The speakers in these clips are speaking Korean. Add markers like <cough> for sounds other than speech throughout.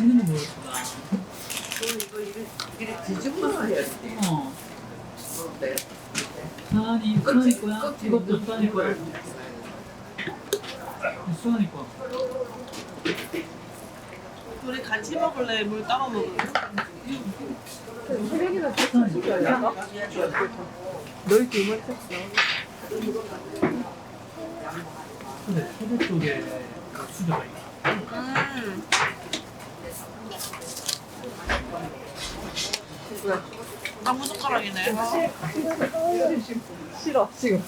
찍는 거 보여준다. 이거 이거 이렇게 뒤집어서 해야지. 어. 네. 수환이, 수환이 거야? 이것도 수환이 거야? 수환이 거. 우리 같이 먹을래? 물 따로 먹을래? 널 뒤만 쳤어. 근데 소대 쪽에 수저가 있어. 나무 젓가락이네. 싫어 지금.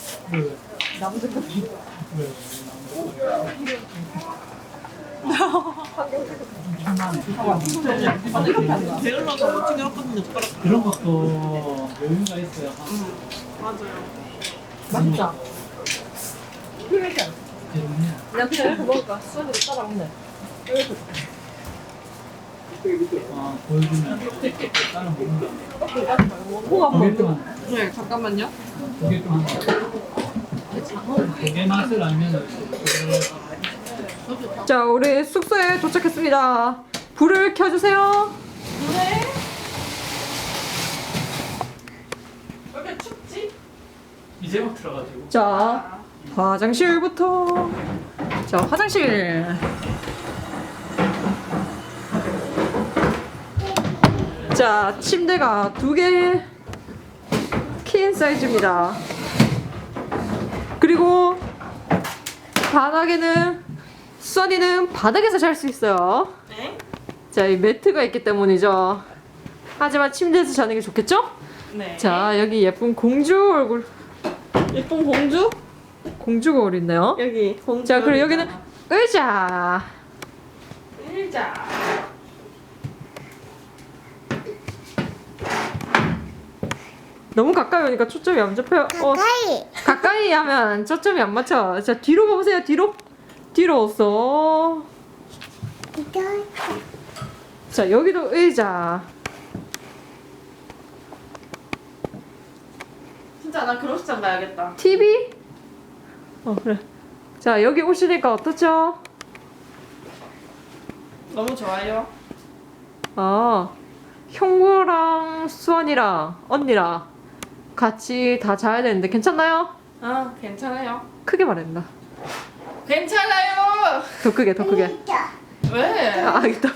게을러서 못 챙겨놨거든요, 젓가락. 그런 것도 여유가 하는 맞아요. 맛있다. 재밌네. 그냥 그냥 이렇게 먹을까? 수원이도 따라 먹네. 이렇게. 네, 잠깐만요. 고개 동안. 고개 맛을 알면 자, 우리 숙소에 도착했습니다. 불을 켜주세요. 왜 춥지? 이제 막 들어가지고. 자, 화장실부터. 자, 화장실. 자, 침대가 두 개. 퀸 사이즈입니다. 그리고 바닥에는 써니는 바닥에서 잘 수 있어요. 네? 자, 이 매트가 있기 때문이죠. 하지만 침대에서 자는 게 좋겠죠? 네. 자, 여기 예쁜 공주 얼굴. 예쁜 공주? 공주 거울 있네요. 여기 공주. 자, 그리고 여기는 의자. 일자. 너무 가까이 오니까 초점이 안 잡혀요. 가까이. 가까이 하면 초점이 안 맞춰. 자, 뒤로 가보세요. 뒤로. 뒤로 오서. 자, 여기도 의자. 진짜 나 그로시장 가야겠다. TV. 어, 그래. 자, 여기 오시니까 어떻죠? 너무 좋아요. 아, 형부랑 수원이랑 언니랑 같이 다 자야 되는데 괜찮나요? 아, 괜찮아요. 크게 말했나? 괜찮아요. 더 크게, 더 크게. 왜? 아, 알겠다.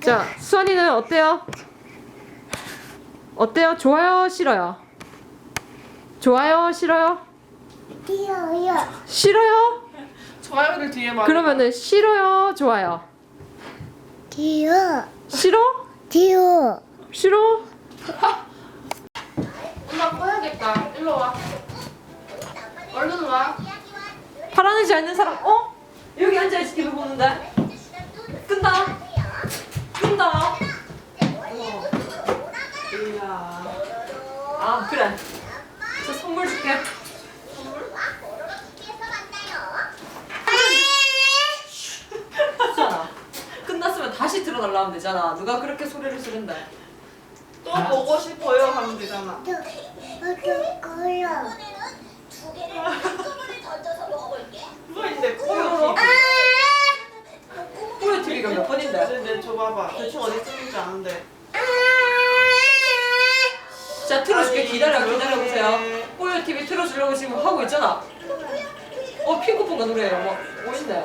자, 수원이는 어때요? 어때요? 좋아요? 싫어요? 좋아요? 싫어요? 싫어요? 좋아요를 뒤에 말. 그러면은 싫어요? 좋아요? 귀여워. 싫어? 귀여워. 싫어? <laughs> 일로 와. 얼른 와. 파란 의자 있는 사람, 어? 여기 앉아있지, TV 보는데? 끈다. 끈다. 이야. 아, 그래. 저 선물 줄게. <laughs> 끝났으면 다시 틀어달라면 되잖아. 누가 그렇게 소리를 지른대? 또 보고 싶어요 하면 되잖아. 어떤 거요? 그거인데 뽀요로. 꼬요. 뿌요 TV가 몇 번인데? 줘봐봐. 대충 어디쯤인지 아는데. 자, 틀어줄게. 기다려, 아니, 기다려 보세요. 네. 뽀요 TV 틀어주려고 지금 하고 있잖아. 어, 핑크퐁가 노래예요. 뭐, 뭐 있네.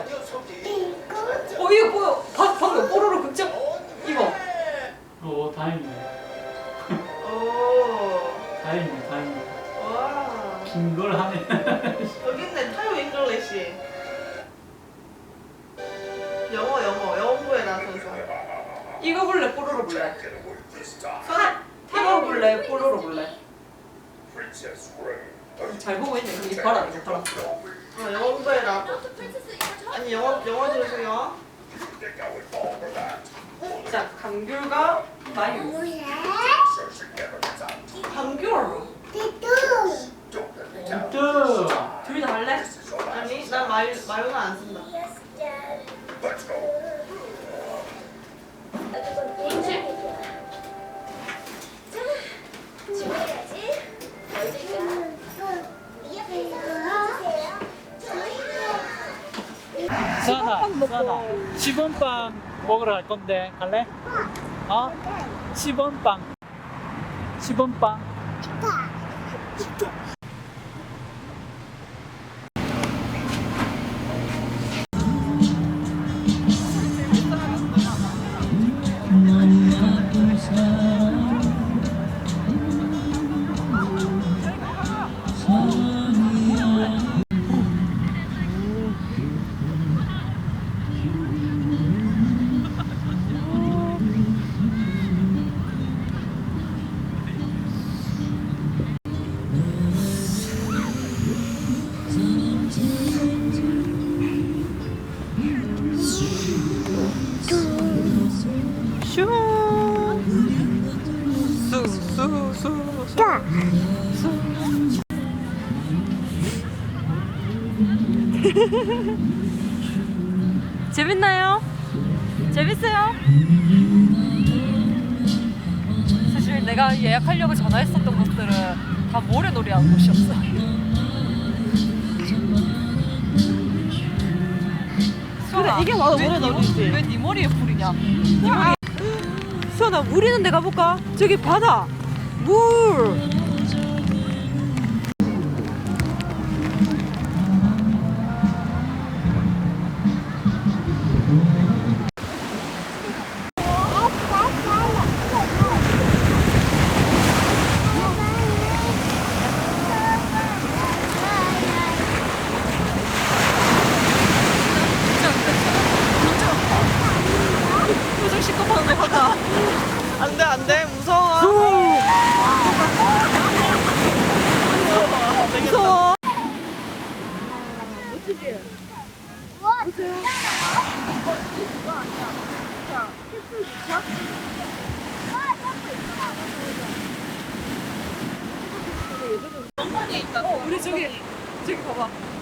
어, 이거 뽀요. 방, 방금 뽀로로 극장. 이거. 오, 다행이네. 오. 다행이네, 다행이네. 와. 긴 걸 하네. <laughs> 여기 있네. 타요 잉글리시. 영어, 영어. 영어 공부해 나서서. 이거 볼래? 뽀로로 볼래? 타로 볼래? 뽀로로 볼래? 잘 보고 있네. 여기 봐라, 이거 봐라. 어, 영어 공부해라. 아니, 영어, 영어 들으세요. 자, 감귤과 마유. 감귤. 뚜! 둘다 할래? 아니, 난 마유, 마유는 안 쓴다. 시범빵 먹고. 수아나. 시범빵 먹으러 갈 건데 갈래? 어? 시범빵. 시범빵. 자. <laughs> 재밌나요? 재밌어요? 사실 내가 예약하려고 전화했었던 곳들은 다 모래놀이 한 곳이었어. 그래, 이게 바로 모래놀이지. 왜네 머리에 풀이냐? 네 머리. 수아나 물 있는 데 가볼까? 저기 바다. 물. 표정 시커먼데 바다. 안 돼, 안 돼. 무서워. 무서워. 어, 우리 저기 저기 봐봐.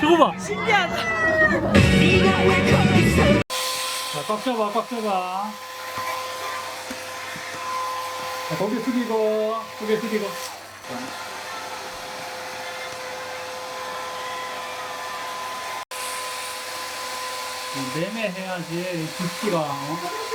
저거 봐. 신기하다. 자, 꽉 잡아, 꽉 잡아. 자, 고개 숙이고, 고개 숙이고. 자. 매매해야지, 붓기가. 어?